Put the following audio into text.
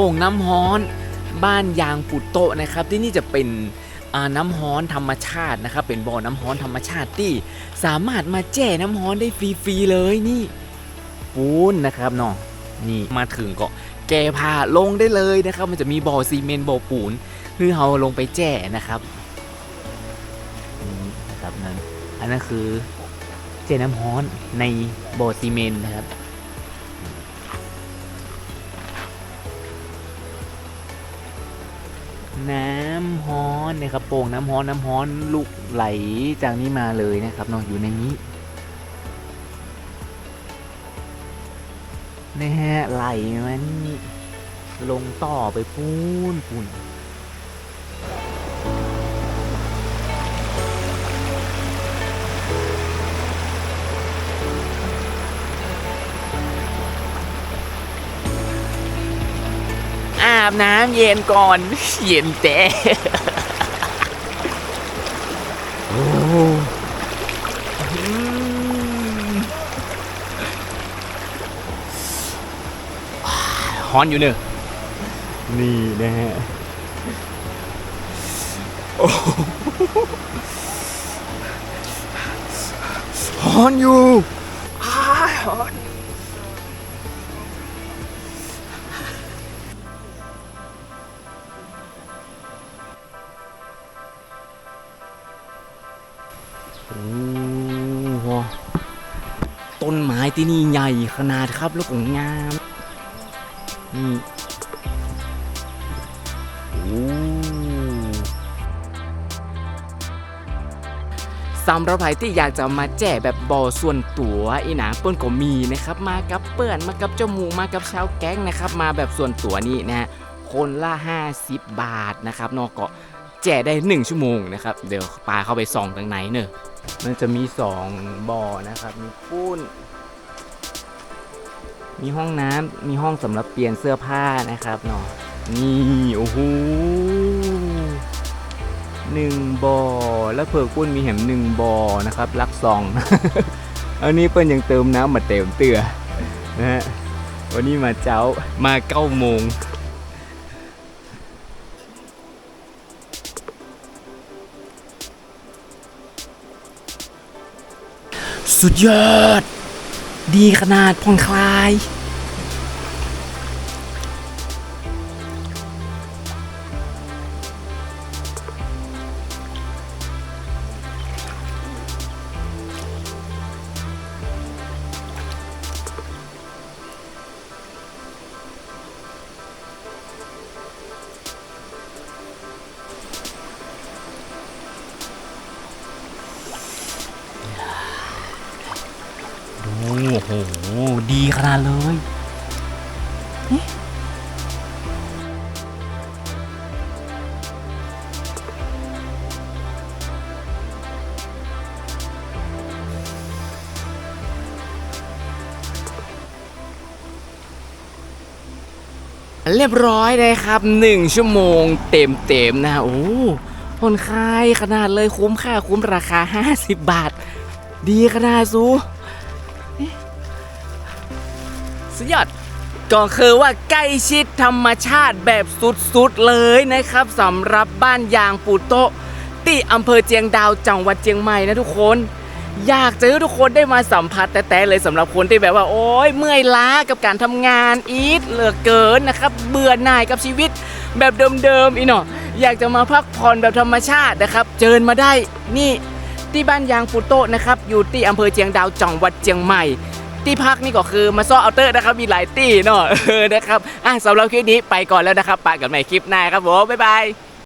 ป่งน้ำฮ้อน บ้านยางปุโตะนะครับ ที่นี่จะเป็นน้ำฮ้อนธรรมชาตินะครับ เป็นบ่อน้ำฮ้อนธรรมชาติที่สามารถมาแจ่น้ำฮ้อนได้ฟรีๆเลยนี่ปูนนะครับเนาะนี่มาถึงก็แกพาลงได้เลยนะครับ มันจะมีบ่อซีเมนต์บ่อปูนคือเราลงไปแจ่นะครับนี่นะครับนั้นอันนั้นคือแจ่น้ำฮ้อนในบ่อซีเมนต์นะครับ น้ำฮ้อนนะครับโป่งน้ำฮ้อนน้ำฮ้อนลุกไหลจากนี้มาเลยนะครับเนอนอยู่ในนี้นะฮะไหลมันลงต่อไปปูนปูน อาบน้ำเย็นก่อน เย็นแต่โอ้อืมฮ้อนอยู่เนอะนี่นะฮะโอ้โหฮ้อนอยู่อ้ายฮ้อน โอ้โหต้นไม้ที่นี่ใหญ่ขนาดครับแล้วก็งามนี่โอ้สำหรับใครที่อยากจะมาแจกแบบบ่อส่วนตัวอีหนังเปิ้นก็มีนะครับ มากับเปิ้นมากับเจ้าหมูมากับชาวแก๊งนะครับ มาแบบส่วนตัวนี่นะฮะคนละ 50 บาทนะครับนอกเก็แจกได้ 1 ชั่วโมงนะครับ เดี๋ยวปาเข้าไปส่องทางไหนเนอะ มันจะมี2บ่อนะครับ มีปุ้นมีห้องน้ำมีห้องสำหรับเปลี่ยนเสื้อผ้านะครับเนาะนี่โอ้โหหนึ่งบ่อแล้วเผือกปุ้นมีแหมหนึ่งบ่อนะครับ ลักซอง อันนี้เปิ้นยังเติมน้ำมาเต็มเตือนะฮะวันนี้มาเจ้ามาเก้าโมง สุดยอด ดีขนาดผ่อนคลาย นาดเลยเรียบร้อยเลยครับ 1 ชั่วโมงเต็มๆนะ โอ้ผ่อนคลายขนาดเลยคุ้มค่าคุ้มราคา 50 บาท ดีขนาดซู สุดยอดก็คือว่าใกล้ชิดธรรมชาติแบบสุดๆเลยนะครับสำหรับบ้านยางปูโตะที่อำเภอเจียงดาวจังหวัดเจียงใหม่นะทุกคน อยากจะให้ทุกคนได้มาสัมผัสแต่แต่เลยสำหรับคนที่แบบว่าโอ๊ยเมื่อยล้ากับการทำงานอีทเหลือเกินนะครับเบื่อหน่ายกับชีวิตแบบเดิมๆอีเนาะอยากจะมาพักผ่อนแบบธรรมชาตินะครับ เจิญมาได้นี่ที่บ้านยางปูโตะนะครับอยู่ที่อำเภอเจียงดาวจังหวัดเจียงใหม่ ที่พักนี่ก็คือมาซ่อเอาเตอร์นะครับมีหลายตี้เนาะนะครับอะสำหรับคลิปนี้ไปก่อนแล้วนะครับปะกันใหม่คลิปหน้าครับผมบ๊ายบาย